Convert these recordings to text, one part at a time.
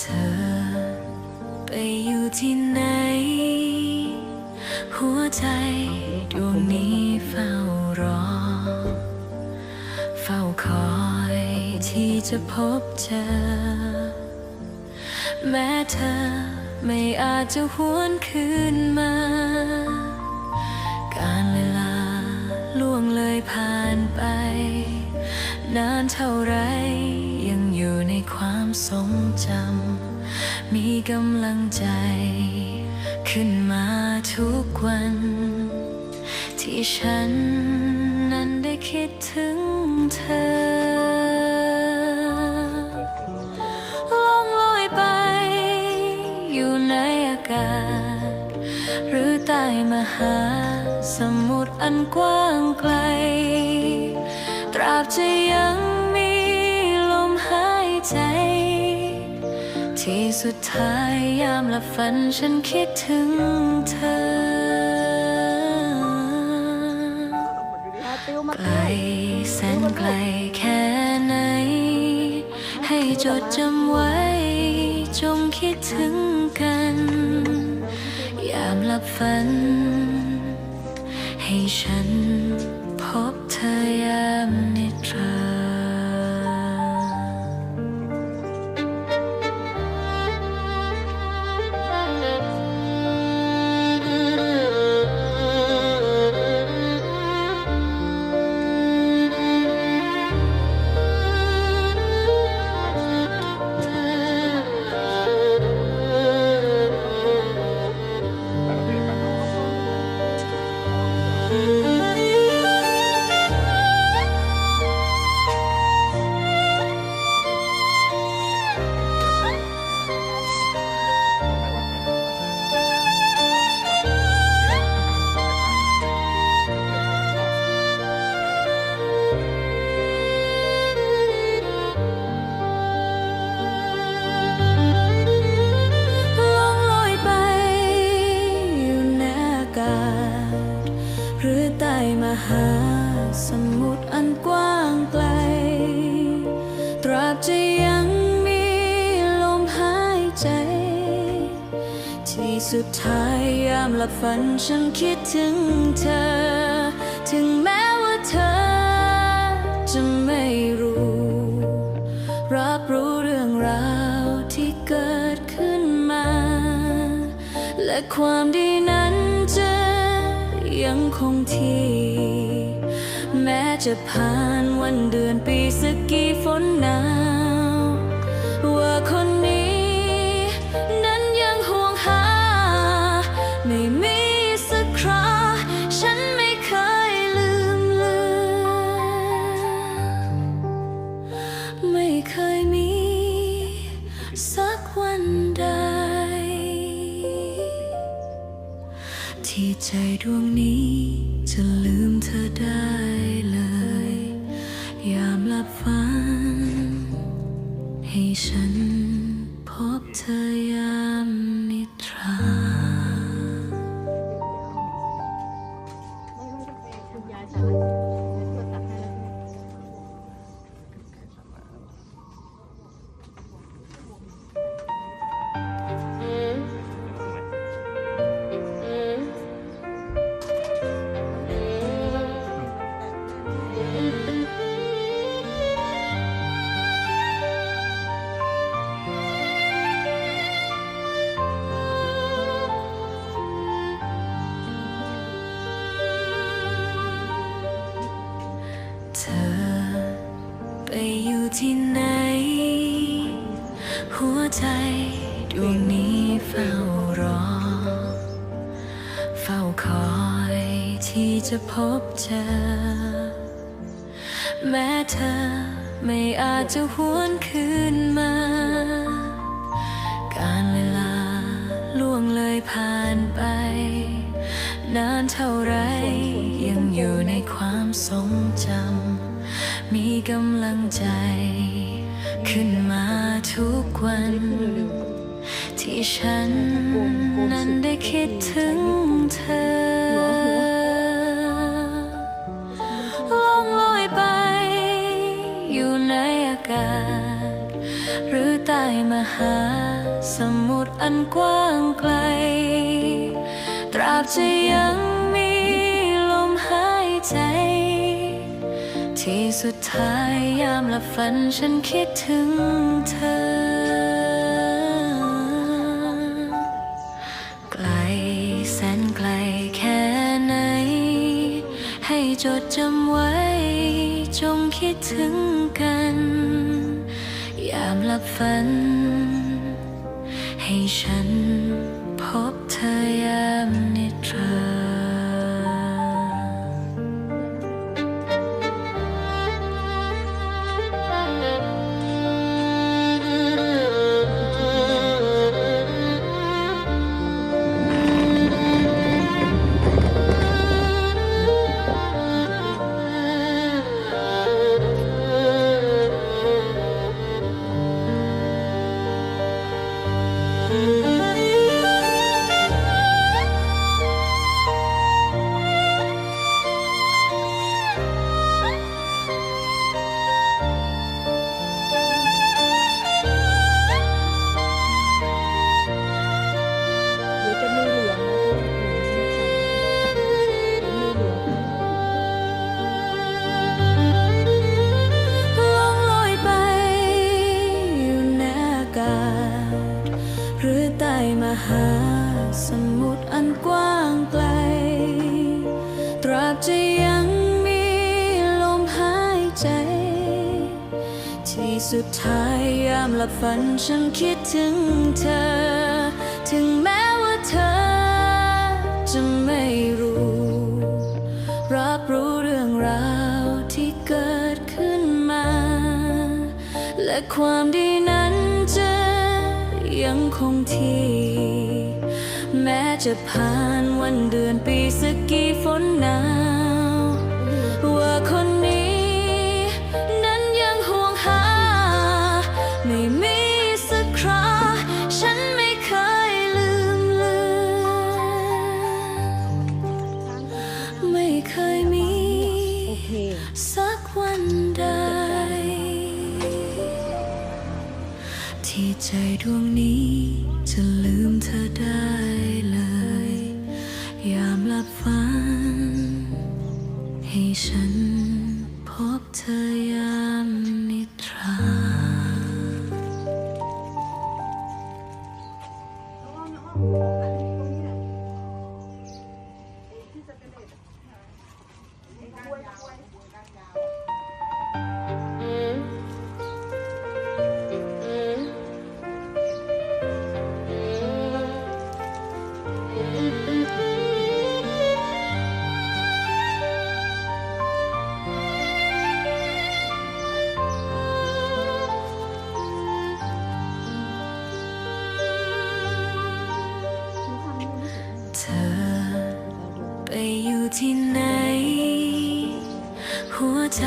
เธอ ไปอยู่ที่ไหน หัวใจดวงนี้เฝ้ารอ เฝ้าคอยที่จะพบเจอ แม้เธอไม่อาจจะหวนคืนมา การเวลาล่วงเลยผ่านไป นานเท่าไร ทรงจำ มีกำลังใจ ขึ้นมาทุกวัน ที่ฉันนั้นได้คิดถึงเธอล่องลอยไปอยู่ในอากาศหรือใต้มหาสมุทรอันกว้างไกล ตราบจะยัง ที่สุดท้ายยามหลับฝันฉันคิดถึงเธอ ไกลแสนไกลแค่ไหน ให้จดจำไว้ จงคิดถึงกัน ยามหลับฝัน ให้ฉัน สุดท้ายยามหลับฝันฉันคิดถึงเธอ ถึงแม้ว่าเธอ จะไม่รู้ รับรู้เรื่องราวที่เกิดขึ้นมา และความดีนั้นจะยังคงที่ แม้จะผ่านวันเดือนปีสักกี่ฝนหนาวว่า ใจดวงนี้จะลืมเธอได้ เฝ้าคอยที่จะพบเจอ แม้เธอไม่อาจจะหวนคืนมา การเวลาล่วงเลยผ่านไป นานเท่าไรยังอยู่ในความทรงจำ มีกำลังใจ ขึ้นมาทุกวัน ที่ฉันนั้นได้คิดถึง เธอล่องลอยไป อยู่ในอากาศ หรือใต้มหาสมุดอันกว้างไกล ตราบจะยังมีลมหายใจ ที่สุดท้ายยามหลับฝันฉันคิดถึงเธอ จดจำไว้ จงคิดถึงกัน ยามหลับฝัน ให้ฉันพบเธอยาม หรือใต้มหาสมุทรอันกว้างไกล ตราบจะยังมีลมหายใจ ที่สุดท้ายยามหลับฝันฉันคิดถึงเธอ ถึงแม้ว่าเธอจะไม่รู้ รับรู้เรื่องราวที่เกิดขึ้นมา และความดีนั้น ยังคงที่ แม้จะผ่านวันเดือนปีสักกี่ฝนหนาว ให้ฉันพบเธอ ไปอยู่ที่ไหน หัวใจ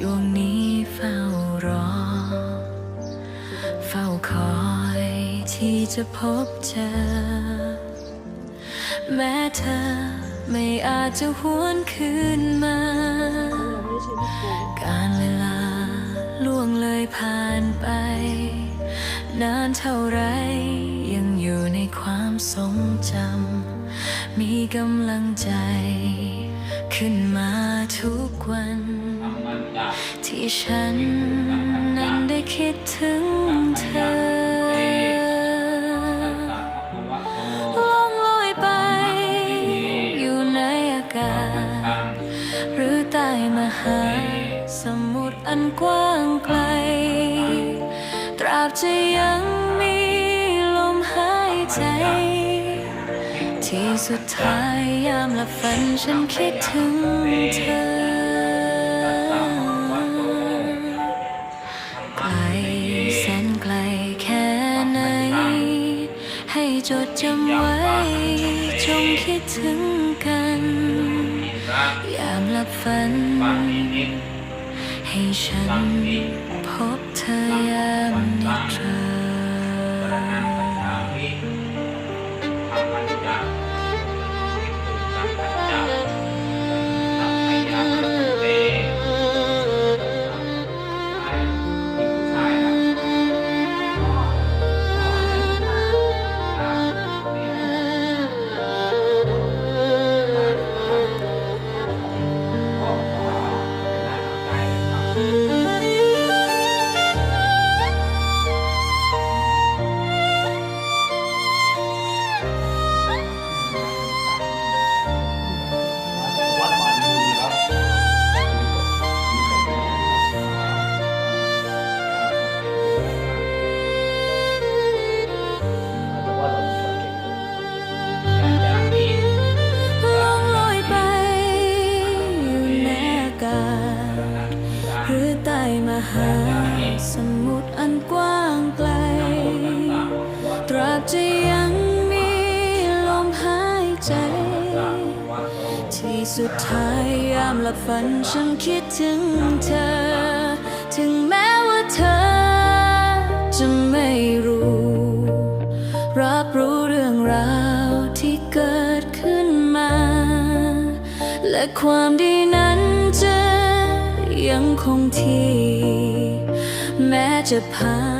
ดวงนี้เฝ้ารอ เฝ้าคอยที่จะพบเจอ แม้เธอไม่อาจจะหวนคืนมากโป่งการเวลาล่วงเลยผ่านไป นานเท่าไรยังอยู่ในความทรงจำ มีกำลังใจ ขึ้นมาทุกวัน ที่ฉันนั้นได้คิดถึงเธอล่องลอยไป อยู่ในอากาศ หรือใต้มหาสมุทรอันกว้างไกล ตราบจะยังมีลมหายใจ ที่สุดท้ายยามหลับฝันฉันคิดถึงเธอไกลแสนไกลแค่ไหน ให้จดจำไว้ จงคิดถึงกัน ยามหลับฝัน ให้ฉันพบเธอยามนิทรา คิดถึงเธอ ถึงแม้ว่าเธอ จะไม่รู้ รับรู้เรื่องราวที่เกิดขึ้นมา และความดีนั้นจะยังคงที่ แม้จะผ่าน